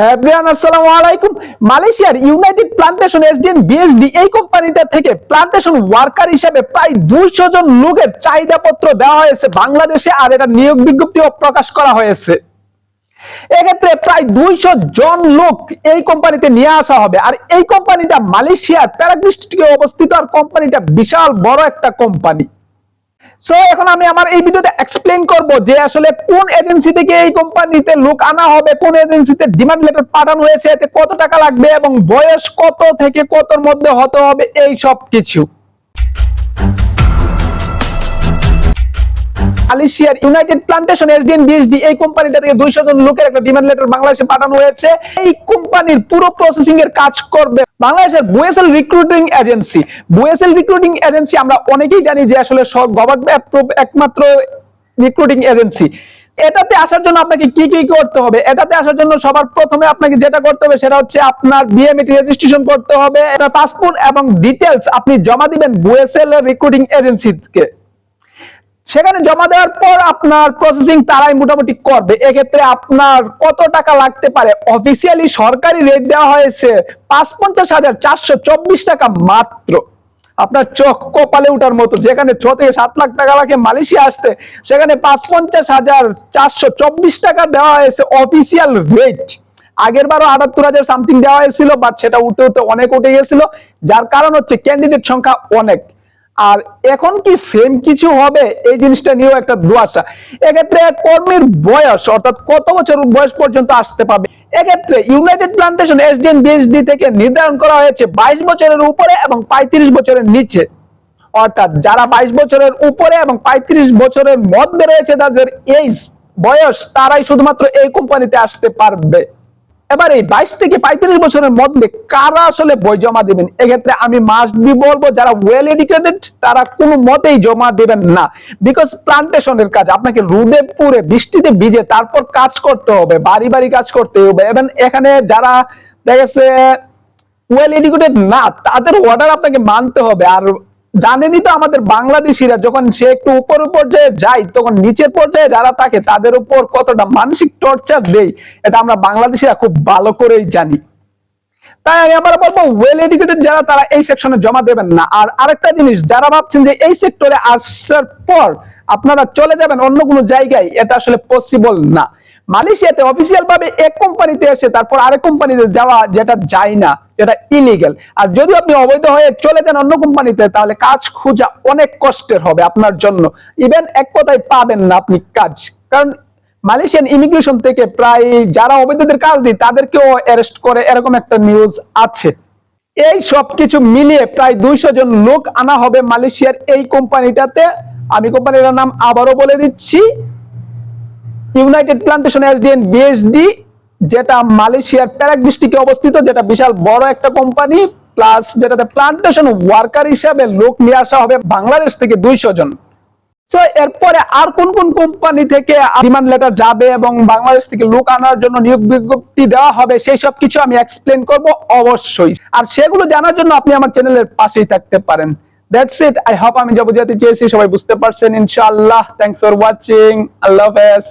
চাহিদাপত্র দেওয়া হয়েছে বাংলাদেশে আর নিয়োগ প্রকাশ করা হয়েছে। এক্ষেত্রে প্রায় দুইশো জন লোক এই কোম্পানিতে নিয়ে আসা হবে। আর এই কোম্পানিটা মালয়েশিয়ার প্যারাক ডিস্ট্রিক্টে অবস্থিত আর কোম্পানিটা বিশাল বড় একটা কোম্পানি। সো এখন আমি আমার এই ভিডিওতে এক্সপ্লেইন করব যে আসলে কোন এজেন্সি থেকে এই কোম্পানিতে লোক আনা হবে, কোন এজেন্সিতে ডিমান্ড লেটার পাঠানো হয়েছে, এতে কত টাকা লাগবে এবং বয়স কত থেকে কতর মধ্যে হতে হবে, এই সব কিছু। মালয়েশিয়ার ইউনাইটেড প্লান্টেশন এসডিএন বিএসডি এই কোম্পানিটা থেকে দুইশো জন লোকের একটা ডিমান্ড লেটার বাংলাদেশে পাঠানো হয়েছে। এই কোম্পানির পুরো প্রসেসিং এর কাজ করবে বাংলাদেশের BOESL recruiting agency BOESL recruiting agency আমরা অনেকেই জানি যে আসলে সব গভর্নমেন্ট একমাত্র রিক্রুটিং এজেন্সি এটাতে আসার জন্য আপনাকে কি কি করতে হবে? এটাতে আসার জন্য সবার প্রথমে আপনাকে যেটা করতে হবে সেটা হচ্ছে আপনার বিএমএটি রেজিস্ট্রেশন করতে হবে পাসপোর্ট এবং ডিটেলস আপনি জমা দিবেন বুয়েসেল রিক্রুটিং এজেন্সিকে সেখানে জমা দেওয়ার পর আপনার প্রসেসিং তারাই মোটামুটি করবে। এক্ষেত্রে আপনার কত টাকা লাগতে পারে? অফিসিয়ালি সরকারি রেট দেওয়া হয়েছে পাঁচ পঞ্চাশ হাজার চারশো চব্বিশ টাকা মাত্র। আপনার চোখ কপালে উঠার মতো। যেখানে ছ থেকে সাত লাখ টাকা লাগে মালয়েশিয়া আসতে, সেখানে পাঁচ পঞ্চাশ হাজার চারশো চব্বিশ টাকা দেওয়া হয়েছে অফিসিয়াল রেট আগের বারও আটাত্তর হাজার সামথিং দেওয়া হয়েছিল বাট সেটা উঠতে উঠতে অনেক উঠে গেছিল। যার কারণ হচ্ছে ক্যান্ডিডেট সংখ্যা অনেক। আর এখন কি সেম কিছু হবে? এই জিনিসটা নিয়েও একটা দুয়াশা এক্ষেত্রে কর্মীর বয়স, অর্থাৎ কত বছর বয়স পর্যন্ত আসতে পারবে? এক্ষেত্রে ইউনাইটেড প্লান্টেশন এসডিএন বিএসডি থেকে নির্ধারণ করা হয়েছে বাইশ বছরের উপরে এবং পঁয়ত্রিশ বছরের নিচে। অর্থাৎ যারা বাইশ বছরের উপরে এবং পঁয়ত্রিশ বছরের মধ্যে রয়েছে তাদের এই বয়স, তারাই শুধুমাত্র এই কোম্পানিতে আসতে পারবে। এবার এই বাইশ থেকে পঁয়ত্রিশ বছরের মধ্যে কারা আসলে বই জমা দিবেন? এক্ষেত্রে আমি মাস্ট বি বলব, যারা ওয়েল এডুকেটেড তারা কোনো মতেই জমা দিবেন না। বিকজ প্লান্টেশনের কাজ, আপনাকে রুদে পুরে বৃষ্টিতে ভিজে, তারপর কাজ করতে হবে, বাড়ি বাড়ি কাজ করতে হবে। এবং এখানে যারা দেখেছে ওয়েল এডুকেটেড না, তাদের অর্ডার আপনাকে মানতে হবে। আর জানেনই তো আমাদের বাংলাদেশিরা, যখন সে একটু উপর পর্যায়ে যায়, তখন নিচের পর্যায়ে যারা থাকে, তাদের উপর কতটা মানসিক টর্চার দেয়, এটা আমরা বাংলাদেশিরা খুব ভালো করেই জানি। তাই আমি আবার বলব ওয়েল এডুকেটেড যারা, তারা এই সেকশনে জমা দেবেন না। আর আরেকটা জিনিস, যারা ভাবছেন যে এই সেক্টরে আসার পর আপনারা চলে যাবেন অন্য কোনো জায়গায়, এটা আসলে পসিবল না। মালয়েশিয়াতে অফিসিয়াল ভাবে এক কোম্পানিতে এসে তারপর আরেক কোম্পানিতে যাওয়া যেটা যায় না, যেটা ইলিগেল আর যদি আপনি অবৈধ হয়ে চলে যান অন্য কোম্পানিতে তাহলে কাজ খোঁজা অনেক কষ্টের হবে আপনার জন্য। ইভেন এক কথায় পাবেন না আপনি কাজ। কারণ মালয়েশিয়ান ইমিগ্রেশন থেকে প্রায় যারা অবৈধদের কাজ দিই তাদেরকেও অ্যারেস্ট করে, এরকম একটা নিউজ আছে। এই সব কিছু মিলিয়ে প্রায় দুইশো জন লোক আনা হবে মালয়েশিয়ার এই কোম্পানিটাতে আমি কোম্পানিটার নাম আবারও বলে দিচ্ছি। ইউনাইটেড প্লান্টেশন এসডিএন বিএসডি যেটা মালয়েশিয়ার প্যারাক ডিস্ট্রিক্টে অবস্থিত, যেটা বিশাল বড় একটা কোম্পানি প্লাস যেটাতে প্লান্টেশন ওয়ার্কার হিসাবে লোক নিয়ে আসা হবে বাংলাদেশ থেকে দুইশো জন। তো এরপরে আর কোন কোন কোম্পানি থেকে ডিমান্ড লেটার যাবে এবং বাংলাদেশ থেকে লোক আনার জন্য নিয়োগ বিজ্ঞপ্তি দেওয়া হবে, সেই সব কিছু আমি এক্সপ্লেন করব অবশ্যই। আর সেগুলো জানার জন্য আপনি আমার চ্যানেলের পাশেই থাকতে পারেন। দ্যাটস ইট আই হোপ আমি যা বুঝাতে চেয়েছি, সবাই বুঝতে পারছেন, ইনশাআল্লাহ। থ্যাংকস ফর ওয়াচিং আল্লাহ হাফেজ